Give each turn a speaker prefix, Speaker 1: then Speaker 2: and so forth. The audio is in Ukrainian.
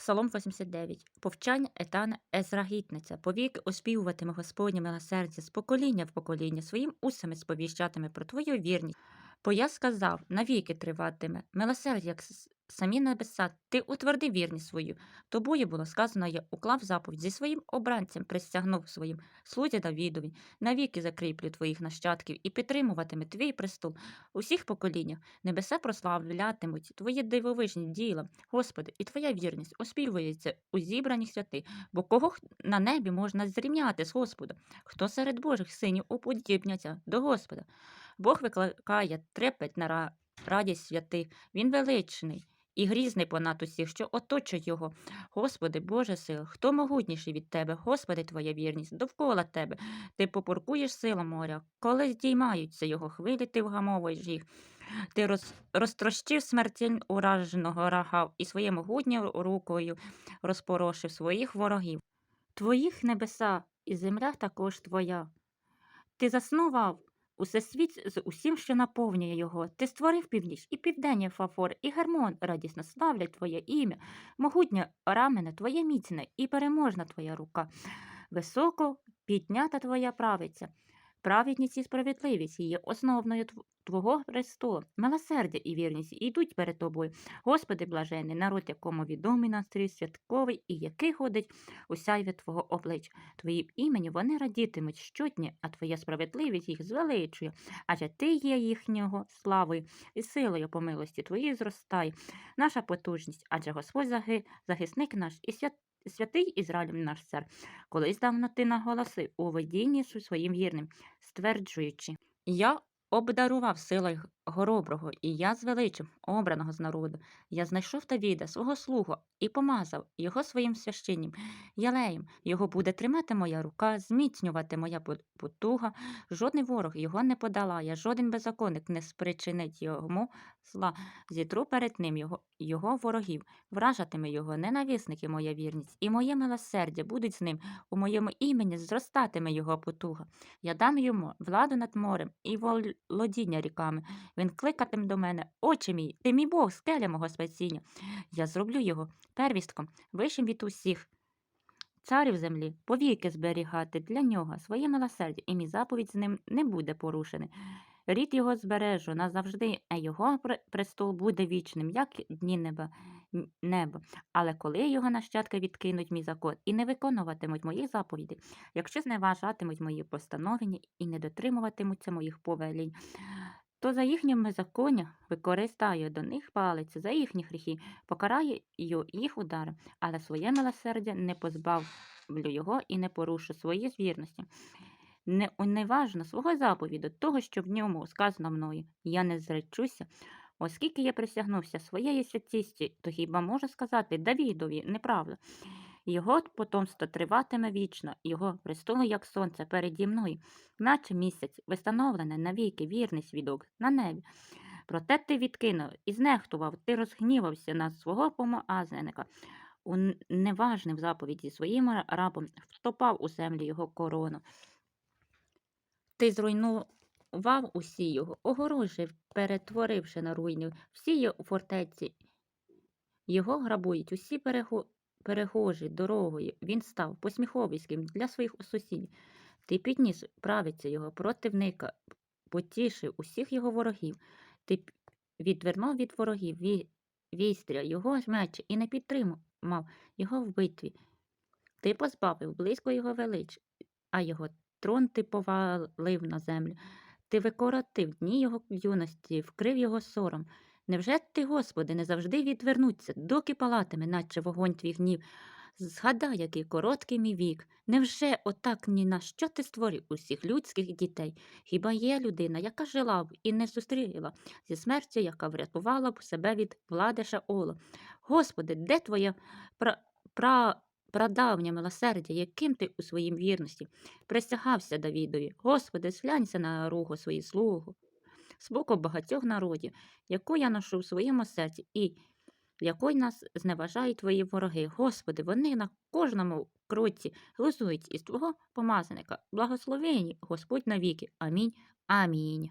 Speaker 1: Псалом 89. Повчання Етана Езрагітниця. Повіки оспівуватиме Господнє милосердя з покоління в покоління, своїм усами сповіщатиме про твою вірність. Бо я сказав, навіки триватиме, милосердя, самі небеса, ти утверди вірність свою. Тобою було сказано, я уклав заповідь зі своїм обранцем, присягнув своїм слузі Давідові, навіки закріплю твоїх нащадків і підтримуватиме твій престол у всіх поколіннях. Небеса прославлятимуть твої дивовижні діла, Господи, і твоя вірність оспівується у зібрані святи, бо кого на небі можна зрівняти з Господом? Хто серед Божих синів уподібняться до Господа? Бог викликає трепет на радість святих, він величний. І грізний понад усіх, що оточують його. Господи, Боже сил, хто могутніший від Тебе, Господи, Твоя вірність, довкола Тебе. Ти попоркуєш сила моря, коли здіймаються його хвилі, ти вгамовуєш їх. Ти роз, розтрощив смертіль ураженого рагав і своєю могутньою рукою розпорошив своїх ворогів. Твоїх небеса і земля також твоя. Ти заснував усе світ з усім, що наповнює його. Ти створив північ і південня Фафор, і гармон радісно славлять твоє ім'я, могутнє рамене, твоє міцне і переможна твоя рука. Високо піднята твоя правиця. Праведність і справедливість є основною Твого престолу, милосердя і вірність йдуть перед тобою. Господи, блажений, народ, якому відомий настрій святковий і який ходить у сяйві Твого обличчя. Твоїм імені вони радітимуть щодня, а Твоя справедливість їх звеличує, адже Ти є їхнього славою і силою по милості Твоїй зростає. Наша потужність, адже Господь захисник наш і свят, святий Ізраїль наш цар. Колись давно ти наголосив у видінні своїм вірним, стверджуючи, я обдарував силою гороброго, і я звеличив обраного з народу. Я знайшов Давіда, свого слугу, і помазав його своїм священням, ялеєм. Його буде тримати моя рука, зміцнювати моя потуга. Жодний ворог його не подолає, жоден беззаконник не спричинить йому зла. Зітру перед ним його, його ворогів, вражатиме його ненависники моя вірність, і моє милосердя будуть з ним. У моєму імені зростатиме його потуга. Я дам йому владу над морем і володіння ріками. Він кликатиме до мене, очі мій, ти мій Бог, скеля мого спасіння. Я зроблю його первістком, вищим від усіх. Царів землі повіки зберігати для нього своє милосердя, і мій заповідь з ним не буде порушений. Рід його збережу назавжди, а його престол буде вічним, як дні неба, н- небо. Але коли його нащадки відкинуть мій закон і не виконуватимуть моїх заповідей, якщо зневажатимуть мої постановлення і не дотримуватимуться моїх повелінь, то за їхнім беззаконня використаю до них палець, за їхні гріхи, покараю їх ударом, але своє милосердя не позбавлю його і не порушу свої звірності. Не уневажно свого заповіду, того, що в ньому сказано мною, я не зречуся, оскільки я присягнувся своєю святістю, то хіба можу сказати Давідові неправду? Його потомство триватиме вічно, його престол, як сонце переді мною, наче місяць, встановлене навіки вірний свідок на небі. Проте ти відкинув і знехтував, ти розгнівався на свого помазаника. У неважним заповіді своїм рабом вступав у землю його корону. Ти зруйнував усі його, огорожі, перетворивши на руйнів, всі його фортеці. Його грабують усі перего... перегожі дорогою. Він став посміховиським для своїх сусідів. Ти підніс правиця його противника, потішив усіх його ворогів. Ти відвернув від ворогів вістря, його меч і не підтримав його в битві. Ти позбавив близько його велич, а його трон ти повалив на землю. Ти викоротив дні його юності, вкрив його сором. Невже ти, Господи, не завжди відвернуться, доки палатиме, наче вогонь твій гнів? Згадай, який короткий мій вік. Невже отак ні на що ти створив усіх людських дітей? Хіба є людина, яка жила б і не зустріла зі смертю, яка врятувала б себе від влади Шаола? Господи, де твоя пра... пра... прадавнє милосердя, яким ти у своїм вірності присягався Давідові? Господи, зглянься на руку свою слугу з боку багатьох народів, яку я ношу в своєму серці, і якою нас зневажають твої вороги. Господи, вони на кожному кроці глузують із Твого помазаника. Благословені Господь навіки. Амінь. Амінь.